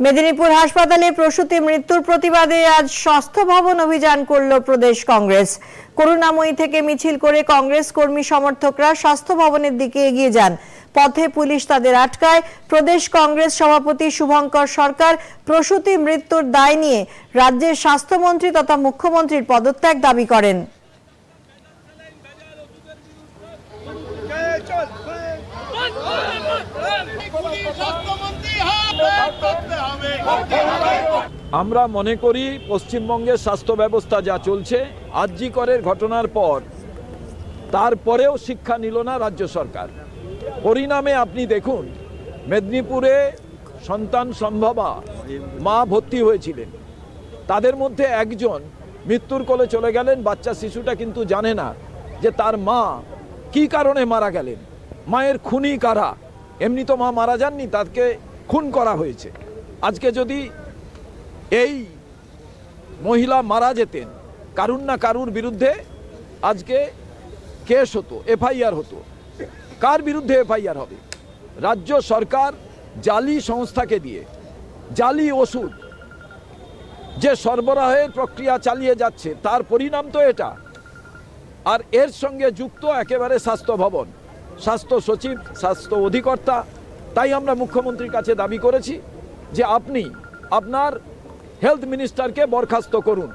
মেদিনীপুর হাসপাতালে প্রসূতি মৃত্যুর প্রতিবাদে আজ স্বাস্থ্য ভবন অভিযান করল প্রদেশ কংগ্রেস। করুণাময়ী থেকে মিছিল করে কংগ্রেস কর্মী সমর্থকরা স্বাস্থ্য ভবনের দিকে এগিয়ে যান। পথে পুলিশ তাদের আটকায়। প্রদেশ কংগ্রেস সভাপতি শুভঙ্কর সরকার প্রসূতি মৃত্যুর দায় নিয়ে রাজ্যের স্বাস্থ্যমন্ত্রী তথা মুখ্যমন্ত্রীর পদত্যাগ দাবি করেন। আমরা মনে করি পশ্চিমবঙ্গের স্বাস্থ্য ব্যবস্থা যা চলছে আরজি করের ঘটনার পর, তারপরেও শিক্ষা নিল না রাজ্য সরকার। পরিণামে আপনি দেখুন, মেদিনীপুরে সন্তান সম্ভবা মা ভর্তি হয়েছিলেন। তাদের মধ্যে একজন মৃত্যুর কোলে চলে গেলেন, বাচ্চা শিশুটা কিন্তু জানে না যে তার মা কি কারণে মারা গেলেন। মায়ের খুনি কারা? এমনি তো মা মারা যাননি, তাকে খুন করা হয়েছে। আজকে যদি এই মহিলা মারা যেতেন, কারুর না কারুর বিরুদ্ধে আজকে কেস হতো, এফআইআর হতো। কার বিরুদ্ধে এফআইআর হবে? রাজ্য সরকার জালি সংস্থাকে দিয়ে, জালি ওষুধ, যে সরবরাহের প্রক্রিয়া চালিয়ে যাচ্ছে, তার পরিণাম তো এটা। আর এর সঙ্গে যুক্ত একেবারে স্বাস্থ্য ভবন, স্বাস্থ্য সচিব, স্বাস্থ্য অধিকর্তা, তাই আমরা মুখ্যমন্ত্রীর কাছে দাবি করেছি। যে আপনি আপনার হেলথ মিনিস্টারকে বরখাস্ত করুন।